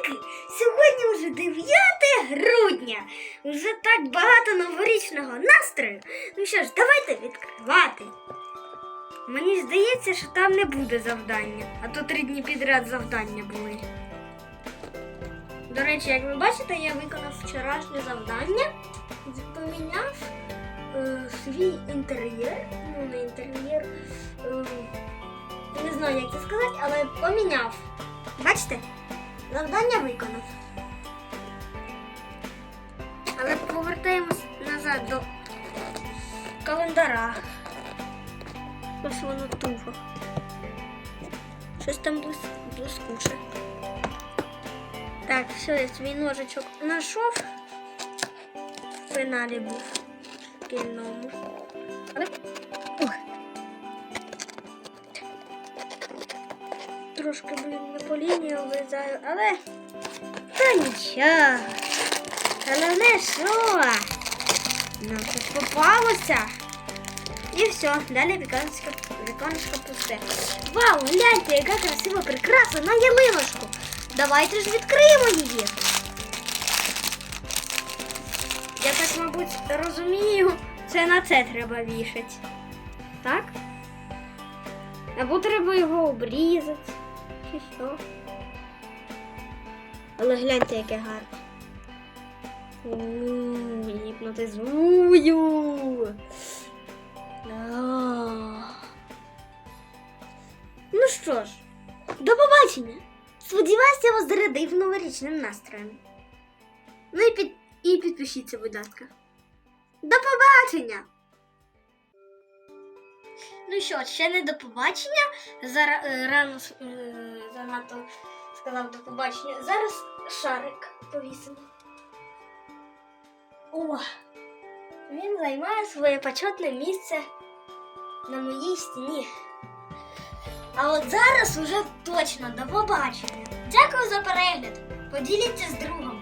Ранки! Сьогодні вже 9 грудня. Вже так багато новорічного настрою. Ну що ж, давайте відкривати. Мені здається, що там не буде завдання, а то три дні підряд завдання були. До речі, як ви бачите, я виконав вчорашнє завдання, поміняв е, свій інтер'єр, ну не інтер'єр, е, знаю, як це сказати, але поміняв. Бачите? Завдання виконав. Але повертаємось назад до календара. Ось воно туго. Щось там блис... блискуче. Так, все, я свій ножичок знайшов. В пеналі був шкільному. Але... Ох. Трошки, блін, не по лінії влизаю, але. Та нічого. Головне, що нам щось попалося. І все, далі віконечко, віконечко пусте. Вау, гляньте, яка красива прикраса на ялиночку. Давайте ж відкриємо її. Я так, мабуть, розумію, це на це треба вішати. Так? Або треба його обрізати. Чи що? Але гляньте, яке гарне. Гіпнотизую. Ну що ж, до побачення. Сподіваюся, я вас зарядив новорічним настроєм. Ну і, під... і підпишіться, будь ласка. До побачення! Ну що, ще не до побачення. Зараз е, рано е, занадто сказав до побачення. Зараз шарик повісимо. О! Він займає своє почетне місце на моїй стіні. А от зараз уже точно до побачення. Дякую за перегляд. Поділіться з другом.